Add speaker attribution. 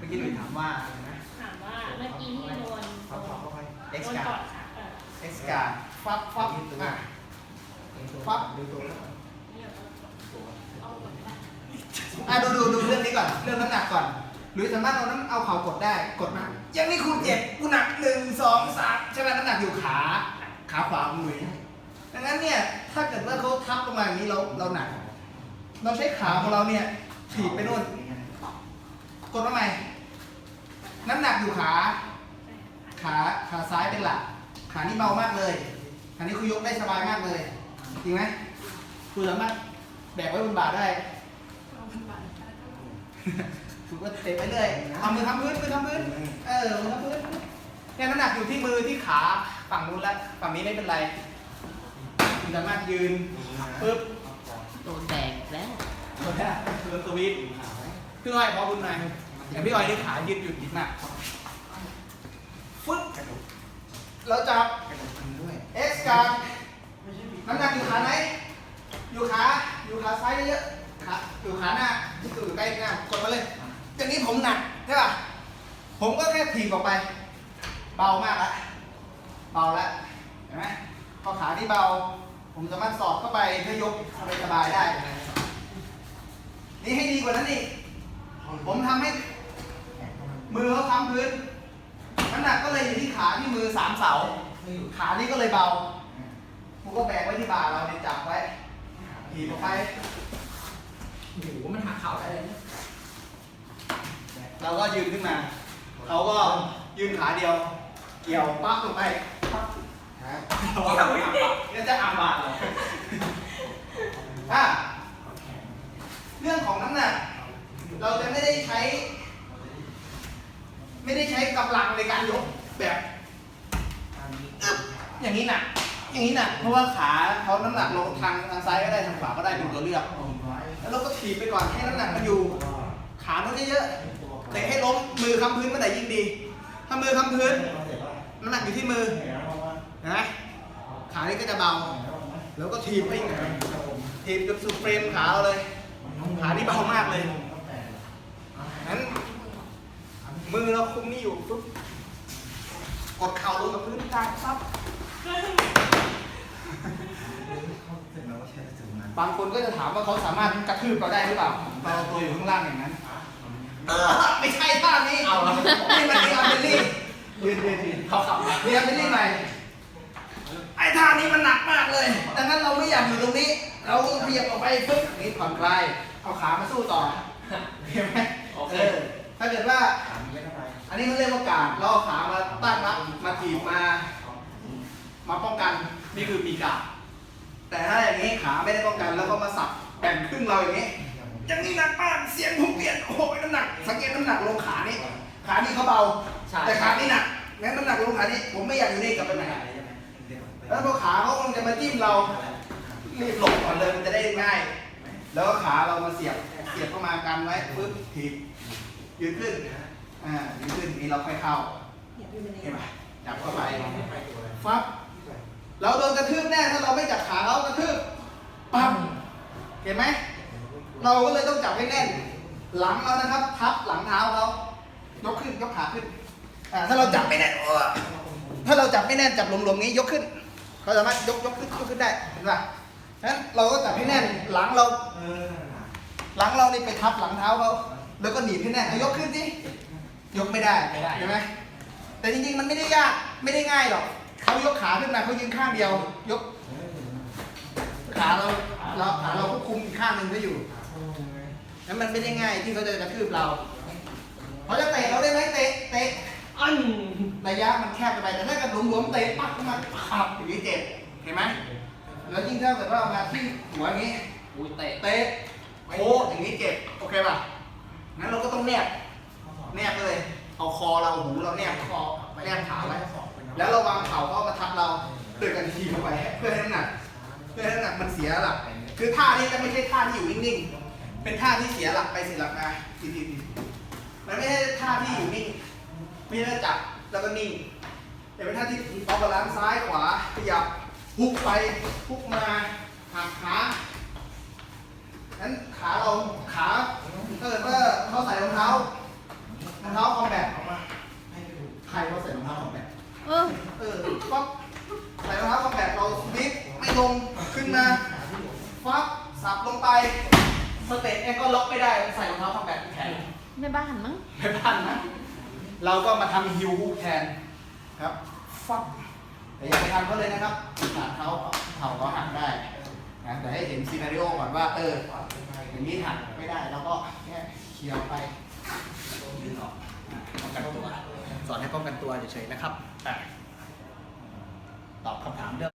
Speaker 1: มื่อกี้หนุ่ยถามว่าอะไรนะ
Speaker 2: ถามว่าเมื่อกี้ที่โดนโดน
Speaker 1: เอ็ก
Speaker 2: โด
Speaker 1: ซ์
Speaker 2: น
Speaker 1: การ์
Speaker 2: กอดขาเออ
Speaker 1: เอ็กซ์การ์ฟับฟับอะฟับ
Speaker 3: ดูตัวแล้ว
Speaker 2: เนี่ยเอาหมดละ
Speaker 1: อะดูดูดูเรื่องนี้ก่อน เรื่องน้ำหนักก่อน หรือสามารถเอาน้ำเอาเข่ากดได้ กดมาอย่างนี้คุณเจ็บกูหนักหนึ่งสองสามใช่ไหมน้ำหนักอยู่ขา ขาขวาของหนุ่ยดังนั้นเนี่ย ถ้าเกิดว่าเขาทับลงมาอย่างนี้เราเราหนัก เราใช้ขาของเราเนี่ยถีบไปนู่น กดมาใหม่ น้ำหนักอยู่ขา ขาขาซ้ายเป็นหลัก ขานี่เบามากเลยขานี้คุณยกได้สบายมากเลย จริงไหมคุณสามารถแบกไว้บนบ่าได้
Speaker 2: เอาหมดละ
Speaker 1: คุณก็เตะไปเรื่อยเอามือทำพื้นมือทำพื้น เออ มือทำพื้นเนี่ยน้ำหนักอยู่ที่มือที่ขาฝั่งนู้นแล้วฝั่งนี้ไม่เป็นไรคุณสามารถยืนปึ๊บ
Speaker 4: โดนแดงแล้ว
Speaker 1: โดนได้โดนสวิตช์พี่อ้อยพอคุณหน่อย อย่างพี่อ้อยนี่ขายืดหยุ่นดีมากฟึ๊บเราจับ
Speaker 3: ด้วย
Speaker 1: X การน้ำหนักอยู่ขาไหน อยู่ขา อยู่ขาซ้ายเยอะๆขาอยู่ขาหน้าที่อยู่ใกล้หน้ากดมาเลยอย่างนี้ผมหนักใช่ป่ะ ผมก็แค่ถีบออกไป เบามากละเบาละเห็นไหมพอขาที่เบา ผมสามารถสอดเข้าไปเพื่อยกสบายๆได้ นี่ให้ดีกว่านั้นอีกผมทำให้ มือเขาค้ำพื้นน้ำหนักก็เลยอยู่ที่ขาที่มือสามเสาขานี่ก็เลยเบากูก็แบกไว้ที่บ่าเราเนี่ยจับไว้ถีบออกไป
Speaker 4: โอ้โหมันหักเข่าได้เลยเนี่ย
Speaker 1: เราก็ยืนขึ้นมา เขาก็ยืนขาเดียว เกี่ยวปั๊บลงไปปั๊บเราก็เนี่ยจะอาบาดเหรออะเรื่องของน้ำหนักเราจะไม่ได้ใช้ ไม่ได้ใช้กำลังในการยกแบบอึ๊บอย่างนี้หนักอย่างนี้หนักเพราะว่าขาเขาน้ำหนักลงทางทางซ้ายก็ได้ทางขวาก็ได้ดูตัวเลือก แล้วเราก็ถีบไปก่อนให้น้ำหนักมันอยู่ ขามันเยอะๆเตะให้ล้มมือคำพื้นเมื่อไหร่ยิ่งดี ถ้ามือคำพื้นน้ำหนักอยู่ที่มือนไหมขานี่ก็จะเบา แล้วก็ถีบไปอีกหนถีบจนสุดเฟรมขาเราเลยขานี่เบามากเลยงั้น มือเรา คุมนี่อยู่ปุ๊บกดเข่าลงกับพื้นกลางซับบางคนก็จะถามว่าเขาสามารถกระทืบเราได้หรือเปล่าเราตัวอยู่ข้างล่างอย่างนั้นเออไม่ใช่ท่านี้เอานี่มันนี่อาเบลลี่ยืนยืนยืนเขาขับนี่อาเบลลี่ใหม่ไอ้ท่านี้มันหนักมากเลยดังนั้นเราไม่อยากอยู่ตรงนี้ เราก็ขยับออกไปปึ๊บนี่ผ่อนคลายเอาขามาสู้ต่อเห็นไหมเออถ้าเกิดว่าอั นนี้เขาเรียกว่าการเราเอาขามาตั้งรับมาถีบมา มาป้องกันนี่คือปีกาดแต่ถ้าอย่างนี้ขาไม่ได้ป้องกันแล้วก็มาสับแบ่งครึ่งเราอย่างนี้อย่างนี้หนักมากเสียงผมเปลี่ยนโอ้โหน้ำหนัก สังเกตน้ำหนักลงขานี่ขานี่เขาเบาแต่ขานี่หนักงั้นน้ำหนักลงขานี่ผมไม่อยากอยู่นี่กลับไปไหนแล้วพอขาเขากำลังจะมาจิ้มเรารีบหลบก่อนเลยมันจะได้ง่าย แล้วก็ขาเรามาเสียบเสียบเข้ามากันไว้ปึ๊บถีบยืนขึ้น อ่ายืนขึ้นนี่เราค่อยเข้าเห็นไหมจับเข้าไปฟับเราโดนกระทืบแน่ถ้าเราไม่จับขาเขากระทืบปั๊บเห็นไหมเราก็เลยต้องจับให้แน่น หลังเรานะครับ ทับหลังเท้าเขายกขึ้นยกขาขึ้นอ่าถ้าเราจับไม่แน่นโอ้ถ้าเราจับไม่แน่นจับหลวมๆนี้ยกขึ้นเขาสามารถยกยกขึ้นยกขึ้นได้เห็นป่ะงั้นเราก็จับให้แน่นหลังเราหลังเรานี่ไปทับหลังเท้าเขาแล้วก็หนีบให้แน่นเอายกขึ้นสิ ยกไม่ได้เห็นไหมแต่จริงๆมันไม่ได้ยากไม่ได้ง่ายหรอกเขายกขาขึ้นมาเขายืนข้างเดียว ยก ขาเราเราขาเราควบคุมอีกข้างหนึ่งไว้อยู่นั้นมันไม่ได้ง่ายที่เขาจะกระทืบเราเขาจะเตะเราได้ไหมเตะเตะ
Speaker 4: อัน
Speaker 1: ระยะมันแคบไปแต่ถ้าเกิดหลวมๆเตะปักเข้ามาขับอย่างนี้เจ็บเห็นไหมแล้วยิ่งถ้าเกิดว่าเอามาที่หัวอย่างนี้
Speaker 4: อุ้ยเตะ
Speaker 1: เตะโค้งอย่างนี้เจ็บโอเคป่ะงั้นเราก็ต้องแนบ แนบเลย เอาคอเราหูเราแนบคอแนบขาไว้ แล้วเราวางเข่าเขามาทับเราด้วยกันทีเข้าไปเพื่อให้น้ำหนัก เพื่อให้น้ำหนักมันเสียหลัก คือท่านี้จะไม่ใช่ท่าที่อยู่นิ่งๆ เป็นท่าที่เสียหลักไปเสียหลักมาทีทีทีมันไม่ใช่ท่าที่อยู่นิ่ง ไม่ใช่จับแล้วก็นิ่ง แต่เป็นท่าที่เอาบาลานซ์ซ้ายขวาขยับพุกไปพุกมาหักขานั้นขาเราขาถ้าเกิดว่าเขาใส่รองเท้ารองเท้า มาฟับสับลงไป สเตตเองก็ล็อกไม่ได้ใส่รองเท้าผ้าแบตแขน
Speaker 2: แม่บ้านมั้ง
Speaker 1: ไม่พันนะ เราก็มาทำฮิวฮูกแทนครับฟับแต่อย่าไปทำเขาเลยนะครับขาเท้าเท้าก็หักได้นะแต่ให้เห็นซีนารีโอก่อนว่า เอออย่างนี้หักไม่ได้เราก็แค่เคลียร์ไปดึงออกอะป้องกันตัวสอนให้ป้องกันตัวเฉยๆนะครับอะตอบคำถามเรื่อง